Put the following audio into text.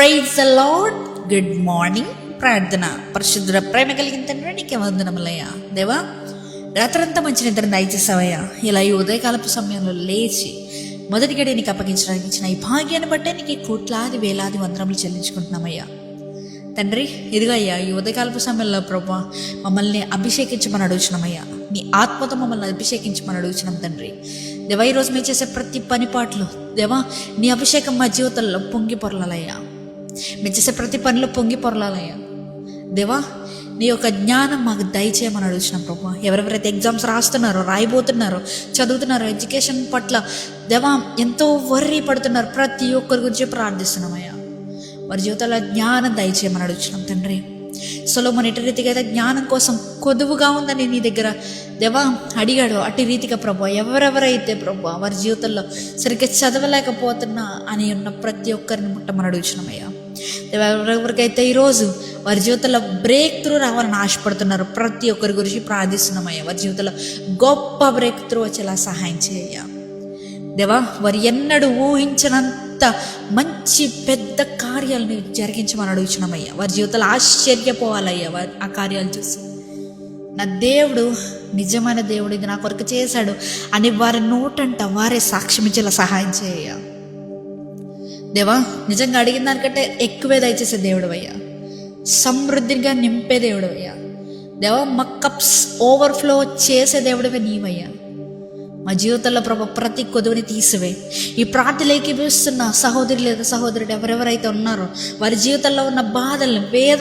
Praise lord good morning ప్రార్థన పరిశుద్ధ ప్రేమ కలిగిన తండ్రి నీకే వందనములయ్యా. దేవా రాత్రంతా మంచి నిద్ర దయచేసావయ్యా ఇలా ఈ ఉదయకాలపు సమయంలో లేచి మొదటి గడి నీకు అప్పగించడానికి ఇచ్చిన ఈ భాగ్యాన్ని బట్టే నీకు కోట్లాది వేలాది వందనములు చెల్లించుకుంటున్నామయ్యా. తండ్రి ఇదిగో అయ్యా ఈ ఉదయకాలపు సమయంలో ప్రభా మమ్మల్ని అభిషేకించమని అడుగుచున్నామయ్యా. నీ ఆత్మతో మమ్మల్ని అభిషేకించమని అడుగుచున్నాం తండ్రి. దేవా ఈ రోజు మేము చేసే ప్రతి పని పాటలు దేవా నీ అభిషేకం మా జీవితంలో పొంగి పొరలయ్యా మేము చేసే ప్రతి పనిలో పొంగి పొరలాలయ్యా. దేవా నీ యొక్క జ్ఞానం మాకు దయచేయమని అడుగుతున్నాం ప్రభా. ఎవరెవరైతే ఎగ్జామ్స్ రాస్తున్నారో రాయబోతున్నారో చదువుతున్నారో ఎడ్యుకేషన్ పట్ల దేవా ఎంతో వర్రీ పడుతున్నారు ప్రతి ఒక్కరి గురించి ప్రార్థిస్తున్నామయ్యా. వారి జీవితంలో జ్ఞానం దయచేయమని అడుగుతున్నాం తండ్రి. సొలోమన్ ఎటు రీతిగా అయితే జ్ఞానం కోసం కొదువుగా ఉందని నీ దగ్గర దేవా అడిగాడు. అటు రీతిగా ప్రభు ఎవరెవరైతే ప్రభు వారి జీవితంలో సరిగ్గా చదవలేకపోతున్నా అని ఉన్న ప్రతి ఒక్కరిని ముట్టమని అడుగుతున్నామయ్యా ఎవరెవరికైతే ఈరోజు వారి జీవితంలో బ్రేక్ త్రూ రావాలని ఆశపడుతున్నారు ప్రతి ఒక్కరి గురించి ప్రార్థిస్తున్నామయ్యా. వారి జీవితంలో గొప్ప బ్రేక్ త్రూ వచ్చేలా సహాయం చేయ్యా దేవా వారు ఎన్నడూ ఊహించినంత మంచి పెద్ద కార్యాలను జరిగించమని అడుగుచున్నామయ్యా. వారి జీవితంలో ఆశ్చర్యపోవాలయ్యా వారి ఆ కార్యాలు చూసి. నా దేవుడు నిజమైన దేవుడు ఇది నా కొరకు చేశాడు అని వారి నోటంట వారే సాక్ష్యం ఇచ్చేలా సహాయం చేయ దేవా నిజంగా అడిగిన దానికంటే ఎక్కువే దయచేసే దేవుడు అయ్యా సమృద్ధిగా నింపే దేవుడు అయ్యా దేవా మా కప్స్ ఓవర్ఫ్లో చేసే దేవుడివే నీవయ్యా. మా జీవితంలో ప్రభు ప్రతి కొదువుని తీసివే. ఈ ప్రార్థనలు ఏకీపిస్తున్న సహోదరి లేదా సహోదరుడు ఎవరెవరైతే ఉన్నారో వారి జీవితంలో ఉన్న బాధల్ని వేద